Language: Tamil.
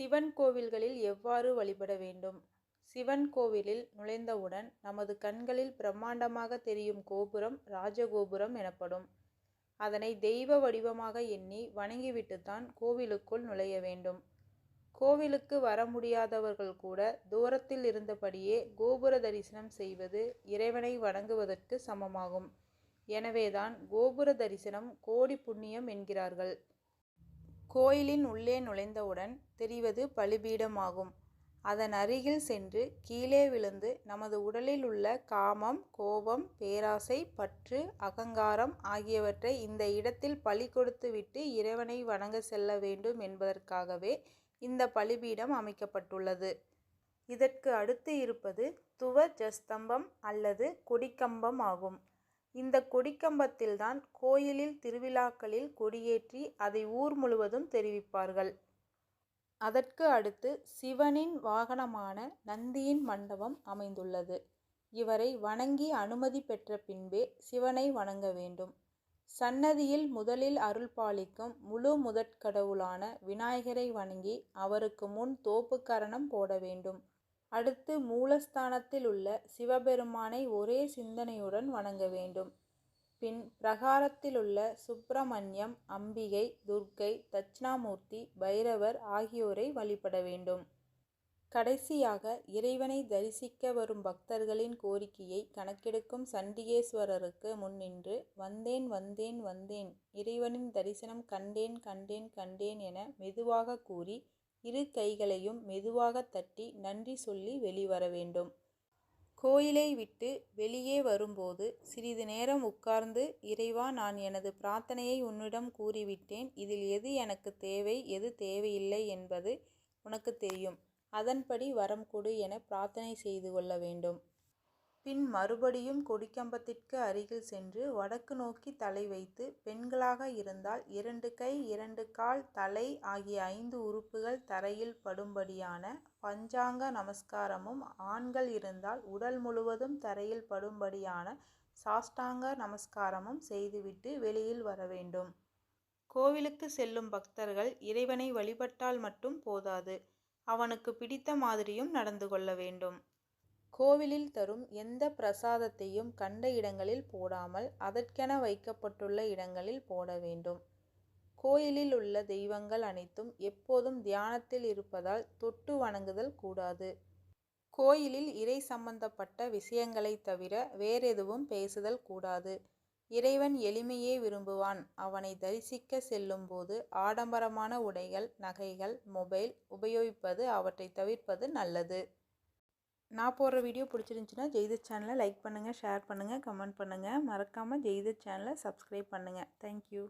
சிவன் கோவில்களில் எவ்வாறு வழிபட வேண்டும்? சிவன் கோவிலில் நுழைந்தவுடன் நமது கண்களில் பிரம்மாண்டமாக தெரியும் கோபுரம் ராஜகோபுரம் எனப்படும். அதனை தெய்வ வடிவமாக எண்ணி வணங்கிவிட்டுத்தான் கோவிலுக்குள் நுழைய வேண்டும். கோவிலுக்கு வர முடியாதவர்கள் கூட தூரத்தில் இருந்தபடியே கோபுர தரிசனம் செய்வது இறைவனை வணங்குவதற்கு சமமாகும். எனவேதான் கோபுர தரிசனம் கோடி புண்ணியம் என்கிறார்கள். கோயிலின் உள்ளே நுழைந்தவுடன் தெரிவது பலிபீடமாகும். அதன் அருகில் சென்று கீழே விழுந்து நமது உடலில் உள்ள காமம் கோபம் பேராசை பற்று அகங்காரம் ஆகியவற்றை இந்த இடத்தில் பலி கொடுத்துவிட்டு இறைவனை வணங்க செல்ல வேண்டும் என்பதற்காகவே இந்த பலிபீடம் அமைக்கப்பட்டுள்ளது. இதற்கு அடுத்து இருப்பது துவஜஸ்தம்பம் அல்லது கொடிக்கம்பம் ஆகும். இந்த கொடிக்கம்பத்தில்தான் கோயிலில் திருவிழாக்களில் கொடியேற்றி அதை ஊர் முழுவதும் தெரிவிப்பார்கள். அதற்கு அடுத்து சிவனின் வாகனமான நந்தியின் மண்டபம் அமைந்துள்ளது. இவரை வணங்கி அனுமதி பெற்ற பின்பே சிவனை வணங்க வேண்டும். சன்னதியில் முதலில் அருள் பாலிக்கும் முழு முதற்கடவுளான விநாயகரை வணங்கி அவருக்கு முன் தோப்புக்கரணம் போட வேண்டும். அடுத்து மூலஸ்தானத்தில் உள்ள சிவபெருமானை ஒரே சிந்தனையுடன் வணங்க வேண்டும். பின் பிரகாரத்திலுள்ள சுப்பிரமணியம் அம்பிகை துர்க்கை தட்சிணாமூர்த்தி பைரவர் ஆகியோரை வழிபட வேண்டும். கடைசியாக இறைவனை தரிசிக்க வரும் பக்தர்களின் கோரிக்கையை கணக்கெடுக்கும் சண்டிகேஸ்வரருக்கு முன்னின்று வந்தேன் வந்தேன் வந்தேன் இறைவனின் தரிசனம் கண்டேன் கண்டேன் கண்டேன் என மெதுவாக கூறி இரு கைகளையும் மெதுவாக தட்டி நன்றி சொல்லி வெளிவர வேண்டும். கோயிலை விட்டு வெளியே வரும்போது சிறிது நேரம் உட்கார்ந்து இறைவா நான் எனது பிரார்த்தனையை உன்னிடம் கூறிவிட்டேன். இதில் எது எனக்கு தேவை? எது தேவையில்லை? என்பது உனக்கு தெரியும். அதன்படி வரம் கொடு என பிரார்த்தனை செய்து கொள்ள வேண்டும். பின் மறுபடியும் கொடிக்கம்பத்திற்கு அருகில் சென்று வடக்கு நோக்கி தலை வைத்து பெண்களாக இருந்தால் இரண்டு கை இரண்டு கால் தலை ஆகிய ஐந்து உறுப்புகள் தரையில் படும்படியான பஞ்சாங்க நமஸ்காரமும் ஆண்கள் இருந்தால் உடல் முழுவதும் தரையில் படும்படியான சாஷ்டாங்க நமஸ்காரமும் செய்துவிட்டு வெளியில் வர வேண்டும். கோவிலுக்கு செல்லும் பக்தர்கள் இறைவனை வழிபட்டால் மட்டும் போதாது. அவனுக்கு பிடித்த மாதிரியும் நடந்து கொள்ள வேண்டும். கோவிலில் தரும் எந்த பிரசாதத்தையும் கண்ட இடங்களில் போடாமல் அதற்கென வைக்கப்பட்டுள்ள இடங்களில் போட வேண்டும். கோயிலில் உள்ள தெய்வங்கள் அனைத்தும் எப்போதும் தியானத்தில் இருப்பதால் தொட்டு வணங்குதல் கூடாது. கோயிலில் இறை சம்பந்தப்பட்ட விஷயங்களை தவிர வேறெதுவும் பேசுதல் கூடாது. இறைவன் எளிமையே விரும்புவான். அவனை தரிசிக்க செல்லும்போது ஆடம்பரமான உடைகள் நகைகள் மொபைல் உபயோகிப்பது அவற்றை தவிர்ப்பது நல்லது. நான் போடுற வீடியோ பிடிச்சிருந்துச்சின்னா ஜெயித சேனலை லைக் பண்ணுங்கள் ஷேர் பண்ணுங்கள் கமெண்ட் பண்ணுங்கள் மறக்காமல் ஜெய்த சேனலை சப்ஸ்கிரைப் பண்ணுங்கள் தேங்க்யூ